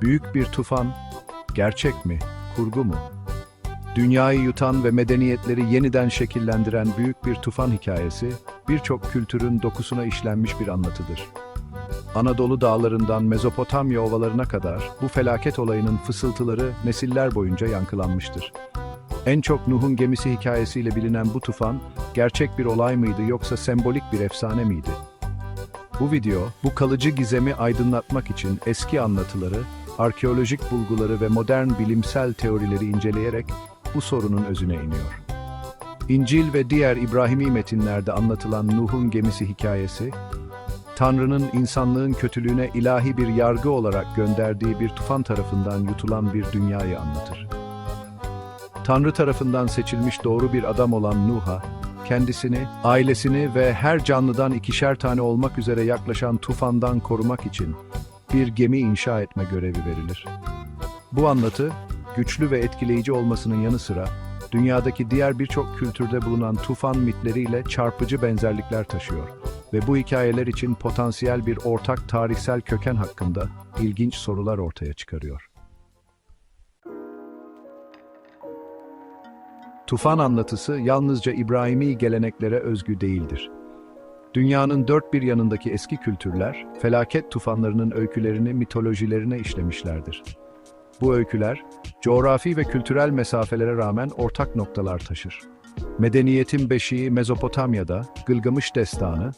Büyük bir tufan, gerçek mi, kurgu mu? Dünyayı yutan ve medeniyetleri yeniden şekillendiren büyük bir tufan hikayesi, birçok kültürün dokusuna işlenmiş bir anlatıdır. Anadolu dağlarından Mezopotamya ovalarına kadar bu felaket olayının fısıltıları nesiller boyunca yankılanmıştır. En çok Nuh'un gemisi hikayesiyle bilinen bu tufan, gerçek bir olay mıydı yoksa sembolik bir efsane miydi? Bu video, bu kalıcı gizemi aydınlatmak için eski anlatıları, arkeolojik bulguları ve modern bilimsel teorileri inceleyerek bu sorunun özüne iniyor. İncil ve diğer İbrahimi metinlerde anlatılan Nuh'un gemisi hikayesi, Tanrı'nın insanlığın kötülüğüne ilahi bir yargı olarak gönderdiği bir tufan tarafından yutulan bir dünyayı anlatır. Tanrı tarafından seçilmiş doğru bir adam olan Nuh'a, kendisini, ailesini ve her canlıdan ikişer tane olmak üzere yaklaşan tufandan korumak için bir gemi inşa etme görevi verilir. Bu anlatı, güçlü ve etkileyici olmasının yanı sıra, dünyadaki diğer birçok kültürde bulunan tufan mitleriyle çarpıcı benzerlikler taşıyor ve bu hikayeler için potansiyel bir ortak tarihsel köken hakkında ilginç sorular ortaya çıkarıyor. Tufan anlatısı yalnızca İbrahimi geleneklere özgü değildir. Dünyanın dört bir yanındaki eski kültürler, felaket tufanlarının öykülerini mitolojilerine işlemişlerdir. Bu öyküler, coğrafi ve kültürel mesafelere rağmen ortak noktalar taşır. Medeniyetin beşiği Mezopotamya'da, Gılgamış Destanı,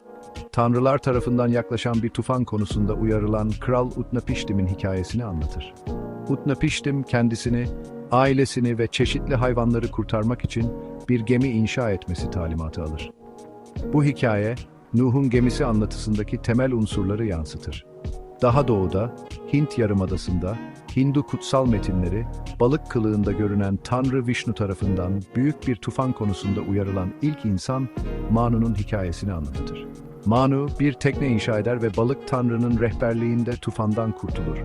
Tanrılar tarafından yaklaşan bir tufan konusunda uyarılan Kral Utnapiştim'in hikayesini anlatır. Utnapiştim kendisini, ailesini ve çeşitli hayvanları kurtarmak için bir gemi inşa etmesi talimatı alır. Bu hikaye, Nuh'un gemisi anlatısındaki temel unsurları yansıtır. Daha doğuda, Hint Yarımadası'nda, Hindu kutsal metinleri, balık kılığında görünen Tanrı Vishnu tarafından büyük bir tufan konusunda uyarılan ilk insan, Manu'nun hikayesini anlatır. Manu bir tekne inşa eder ve balık tanrının rehberliğinde tufandan kurtulur.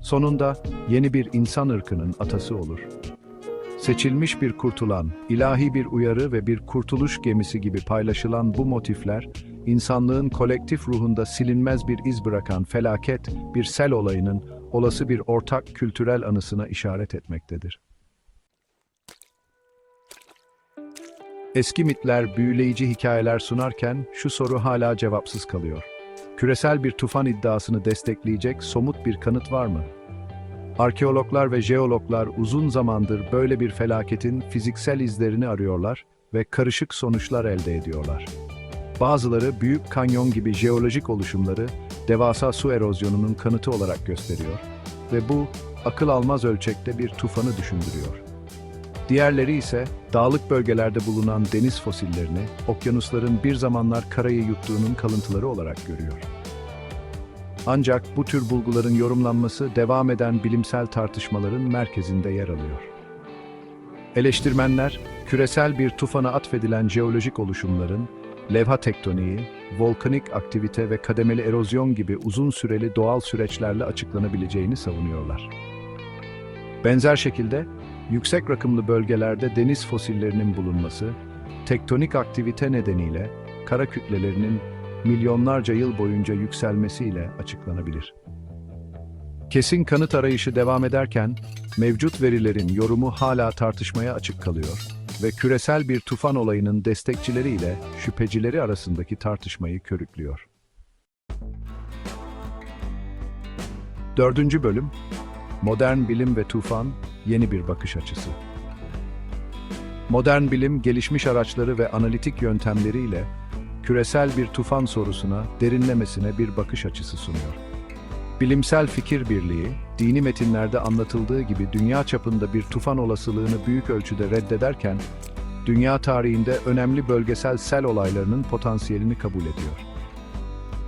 Sonunda yeni bir insan ırkının atası olur. Seçilmiş bir kurtulan, ilahi bir uyarı ve bir kurtuluş gemisi gibi paylaşılan bu motifler, insanlığın kolektif ruhunda silinmez bir iz bırakan felaket, bir sel olayının olası bir ortak kültürel anısına işaret etmektedir. Eski mitler büyüleyici hikayeler sunarken şu soru hala cevapsız kalıyor. Küresel bir tufan iddiasını destekleyecek somut bir kanıt var mı? Arkeologlar ve jeologlar uzun zamandır böyle bir felaketin fiziksel izlerini arıyorlar ve karışık sonuçlar elde ediyorlar. Bazıları Büyük Kanyon gibi jeolojik oluşumları devasa su erozyonunun kanıtı olarak gösteriyor ve bu akıl almaz ölçekte bir tufanı düşündürüyor. Diğerleri ise dağlık bölgelerde bulunan deniz fosillerini okyanusların bir zamanlar karayı yuttuğunun kalıntıları olarak görüyor. Ancak bu tür bulguların yorumlanması devam eden bilimsel tartışmaların merkezinde yer alıyor. Eleştirmenler, küresel bir tufana atfedilen jeolojik oluşumların, levha tektoniği, volkanik aktivite ve kademeli erozyon gibi uzun süreli doğal süreçlerle açıklanabileceğini savunuyorlar. Benzer şekilde, yüksek rakımlı bölgelerde deniz fosillerinin bulunması, tektonik aktivite nedeniyle kara kütlelerinin milyonlarca yıl boyunca yükselmesiyle açıklanabilir. Kesin kanıt arayışı devam ederken, mevcut verilerin yorumu hala tartışmaya açık kalıyor ve küresel bir tufan olayının destekçileri ile şüphecileri arasındaki tartışmayı körüklüyor. Dördüncü bölüm, Modern Bilim ve Tufan, Yeni Bir Bakış Açısı. Modern bilim, gelişmiş araçları ve analitik yöntemleriyle küresel bir tufan sorusuna derinlemesine bir bakış açısı sunuyor. Bilimsel fikir birliği, dini metinlerde anlatıldığı gibi dünya çapında bir tufan olasılığını büyük ölçüde reddederken, dünya tarihinde önemli bölgesel sel olaylarının potansiyelini kabul ediyor.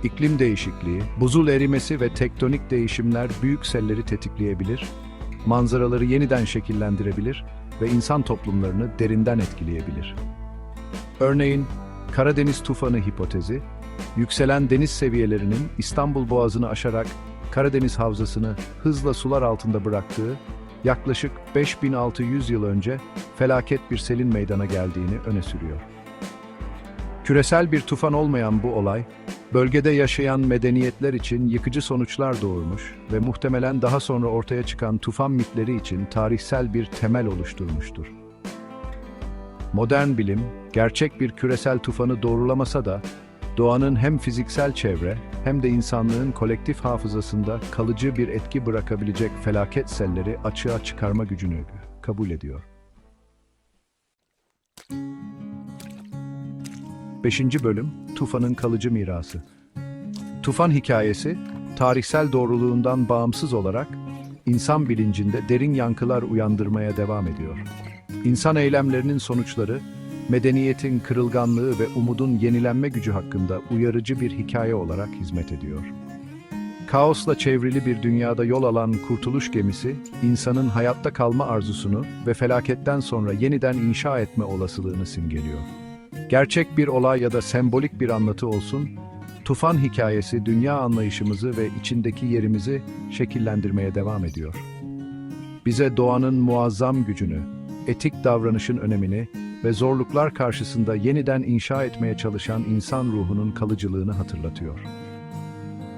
İklim değişikliği, buzul erimesi ve tektonik değişimler büyük selleri tetikleyebilir, manzaraları yeniden şekillendirebilir ve insan toplumlarını derinden etkileyebilir. Örneğin, Karadeniz tufanı hipotezi, yükselen deniz seviyelerinin İstanbul Boğazı'nı aşarak Karadeniz Havzası'nı hızla sular altında bıraktığı, yaklaşık 5600 yıl önce felaket bir selin meydana geldiğini öne sürüyor. Küresel bir tufan olmayan bu olay, Bölgede yaşayan medeniyetler için yıkıcı sonuçlar doğurmuş ve muhtemelen daha sonra ortaya çıkan tufan mitleri için tarihsel bir temel oluşturmuştur. Modern bilim, gerçek bir küresel tufanı doğrulamasa da, doğanın hem fiziksel çevre hem de insanlığın kolektif hafızasında kalıcı bir etki bırakabilecek felaket selleri açığa çıkarma gücünü kabul ediyor. 5. Bölüm Tufanın Kalıcı Mirası Tufan hikayesi, tarihsel doğruluğundan bağımsız olarak insan bilincinde derin yankılar uyandırmaya devam ediyor. İnsan eylemlerinin sonuçları, medeniyetin kırılganlığı ve umudun yenilenme gücü hakkında uyarıcı bir hikaye olarak hizmet ediyor. Kaosla çevrili bir dünyada yol alan kurtuluş gemisi, insanın hayatta kalma arzusunu ve felaketten sonra yeniden inşa etme olasılığını simgeliyor. Gerçek bir olay ya da sembolik bir anlatı olsun, tufan hikayesi dünya anlayışımızı ve içindeki yerimizi şekillendirmeye devam ediyor. Bize doğanın muazzam gücünü, etik davranışın önemini ve zorluklar karşısında yeniden inşa etmeye çalışan insan ruhunun kalıcılığını hatırlatıyor.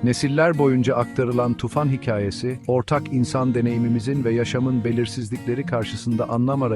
Nesiller boyunca aktarılan tufan hikayesi, ortak insan deneyimimizin ve yaşamın belirsizlikleri karşısında anlam arayışı